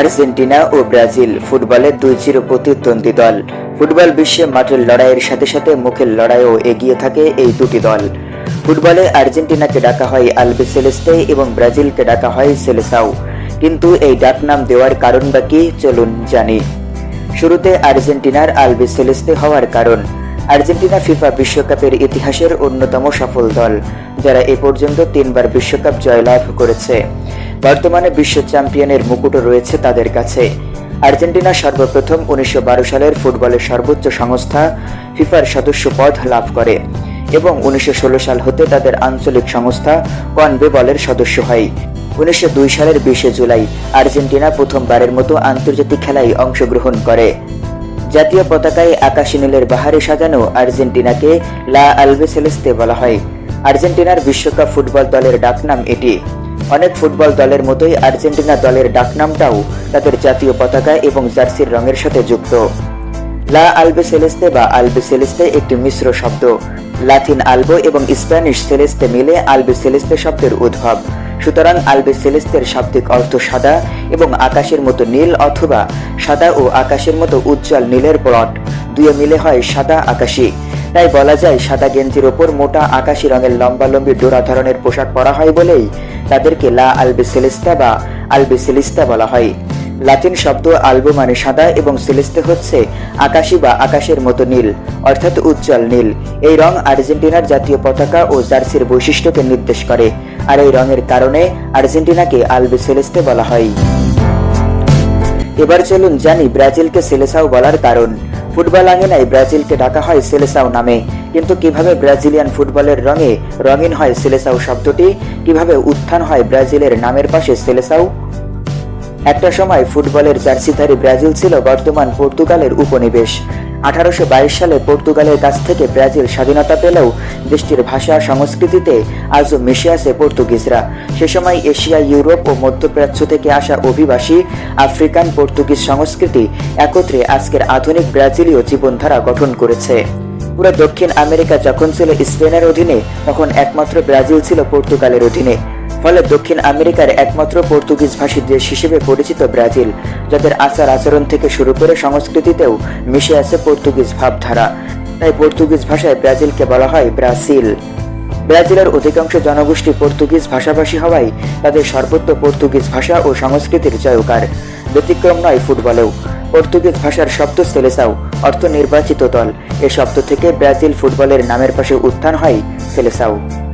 Argentina ও Brazil ফুটবলের দুই চির প্রতিদ্বন্দ্বী দল। ফুটবল বিশ্বে মাঠের লড়াইয়ের সাথে সাথে মুখের লড়াইও এগিয়ে থাকে এই দুটি দল। ফুটবলে আর্জেন্টিনাকে ডাকা হয় আলবে সেলেস্তে এবং ব্রাজিলকে ডাকা হয় সেলেসাও। কিন্তু এই ডাকনাম দেওয়ার কারণ বা কি চলুন জানি। শুরুতে আর্জেন্টিনার আলবে সেলেস্তে হওয়ার কারণ। আর্জেন্টিনা ফিফা বিশ্বকাপের ইতিহাসের অন্যতম সফল দল, যারা এ পর্যন্ত তিনবার বিশ্বকাপ জয়লাভ করেছে। বর্তমানে বিশ্ব চ্যাম্পিয়নের মুকুটও রয়েছে তাদের কাছে। আর্জেন্টিনা সর্বপ্রথম উনিশশো সালের ফুটবলের সর্বোচ্চ সংস্থা ফিফার সদস্য পদ লাভ করে এবং উনিশশো সাল হতে তাদের আঞ্চলিক সংস্থা কনবেবলের সদস্য হয়। উনিশশো সালের বিশে জুলাই আর্জেন্টিনা প্রথমবারের মতো আন্তর্জাতিক খেলায় অংশগ্রহণ করে। জাতীয় পতাকায় আকাশী নীলের বাহারে সাজানো আর্জেন্টিনাকে লা আলবে সেলেস্তে বলা হয়। আর্জেন্টিনার বিশ্বকাপ ফুটবল দলের ডাকনাম এটি। অনেক ফুটবল দলের মতোই আর্জেন্টিনা দলের ডাকনামটাও তাদের জাতীয় পতাকা এবং জার্সির রঙের সাথে যুক্ত। লা আলবে সেলেস্তে বা আলবে সেলেস্তে একটি মিশ্র শব্দ। লাতিন আলবো এবং স্প্যানিশ সেলেস্তে মিলে আলবে সেলেস্তে শব্দের উদ্ভব। সুতরাং আলবে সেলেস্তের শাব্দিক অর্থ সাদা এবং আকাশের মতো নীল অথবা সাদা ও আকাশের মতো উজ্জ্বল নীলের প্লট। দুয়ে মিলে হয় সাদা আকাশী। তাই বলা যায় সাদা গেঞ্জির ওপর মোটা আকাশি রঙের লম্বালম্বি ডোরা ধরনের পোশাক পরা হয় বলেই তাদেরকে লা আলবে সেলেস্তা বা আলবে সেলিস্তা বলা হয়। লাতিন শব্দ আলবো মানে সাদা এবং সেলেস্তে হচ্ছে আকাশী বা আকাশের মতো নীল, অর্থাৎ উজ্জ্বল নীল। এই রং আর্জেন্টিনার জাতীয় পতাকা ও জার্সির বৈশিষ্ট্যকে নির্দেশ করে। আর এই রঙের কারণে আর্জেন্টিনাকে আলবে সেলেস্তে বলা হয়। এবার চলুন জানি ব্রাজিলকে সেলেসাও বলার কারণ। ফুটবল আঙিনায় ব্রাজিলকে ডাকা হয় সেলেসাও নামে। কিন্তু কীভাবে ব্রাজিলিয়ান ফুটবলের রঙে রঙিন হয় সেলেসাও শব্দটি? কীভাবে উত্থান হয় ব্রাজিলের নামের পাশে সেলেসাও? একটা সময় ফুটবলের জার্সিধারী ব্রাজিল ছিল বর্তমান পর্তুগালের উপনিবেশ। আঠারোশো বাইশ সালে পর্তুগালের কাছ থেকে ব্রাজিল স্বাধীনতা পেলেও দেশটির ভাষা সংস্কৃতিতে আজও মিশে আছে পর্তুগিজরা। সে সময় এশিয়া, ইউরোপ ও মধ্যপ্রাচ্য থেকে আসা অভিবাসী, আফ্রিকান পর্তুগিজ সংস্কৃতি একত্রে আজকের আধুনিক ব্রাজিলীয় জীবনধারা গঠন করেছে। পুরো দক্ষিণ আমেরিকা যখন ছিল স্পেনের অধীনে, তখন একমাত্র ব্রাজিল ছিল পর্তুগালের অধীনে। ফলে দক্ষিণ আমেরিকার একমাত্র পর্তুগিজ ভাষী দেশ হিসেবে পরিচিত ব্রাজিল, যাদের আচার আচরণ থেকে শুরু করে সংস্কৃতিতেও মিশে আছে পর্তুগিজ ভাবধারা। তাই পর্তুগিজ ভাষায় ব্রাজিলকে বলা হয় ব্রাজিল ব্রাজিলের অধিকাংশ জনগোষ্ঠী পর্তুগিজ ভাষাভাষী হওয়ায় তাদের সর্বত্র পর্তুগিজ ভাষা ও সংস্কৃতির জয়কার। ব্যতিক্রম নয় ফুটবলেও। পর্তুগিজ ভাষার শব্দ সেলেসাও। অর্থ নির্বাচিত দল। এ শব্দ থেকে ব্রাজিল ফুটবলের নামের পাশে উত্থান হয় সেলেসাও।